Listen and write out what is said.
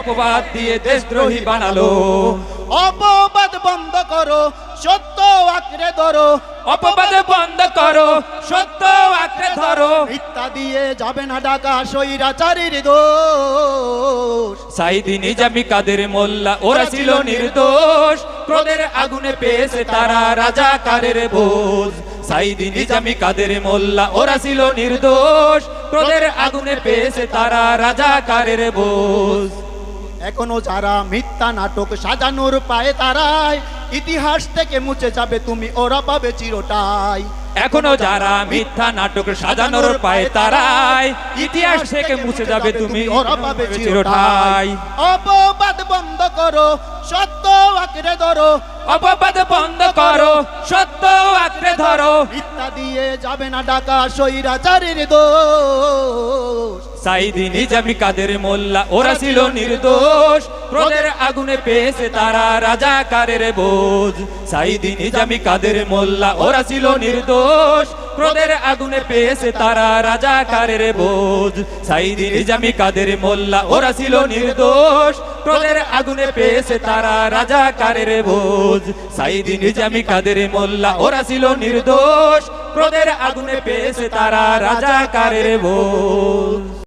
অপবাদ দিয়ে দেশদ্রোহী বানালো। অপবাদ বন্ধ করো সত্য আঁকড়ে ধরো। অপবাদ বন্ধ করো সত্য আঁকড়ে ধরো। মিথ্যা দিয়ে যাবে না ডাকা সৈরাচারীর দোষ। সাইদি নিজামি কাদের মোল্লা ওরা ছিল নির্দোষ। ক্রোধের আগুনে পেয়েছে তারা রাজা রাজাকারের বোঝ। সাইদি নিজামি কাদের মোল্লা ওরা ছিল নির্দোষ। ক্রোধের আগুনে পেয়েছে তারা রাজা রাজাকারের বোঝ। এখনও যারা মিথ্যা নাটক সাজানোর পায়ে তারাই ইতিহাস থেকে মুছে যাবে তুমি ওরা পাবে চিরটাই। এখনও যারা মিথ্যা নাটক সাজানোর পায় তারাই ইতিহাস থেকে মুছে যাবে তুমি ওরা পাবে চিরটাই। অপবাদ বন্ধ করো সত্য আঁকড়ে ধরো। অপবাদ বন্ধ করো সত্য আঁকড়ে ধরো। মিথ্যা দিয়ে যাবে না ডাকা সৈরাচারীর দোষ। সাইদি নিজামি কাদের মোল্লা, ওরা ছিল নির্দোষ। ক্রোধের আগুনে পেয়েছে তারা রাজাকারের বোঝ। সাইদি নিজামি কাদের মোল্লা, ওরা ছিল নির্দোষ। ক্রোধের আগুনে পেয়েছে তারা রাজাকারের বোঝ। সাইদি নিজামি কাদের মোল্লা, ওরা ছিল নির্দোষ। ক্রোধের আগুনে পেয়েছে তারা রাজাকারের বোঝ। সাইদি নিজামি কাদের মোল্লা, ওরা ছিল নির্দোষ। ক্রোধের আগুনে পেয়েছে তারা রাজাকারের বোঝ।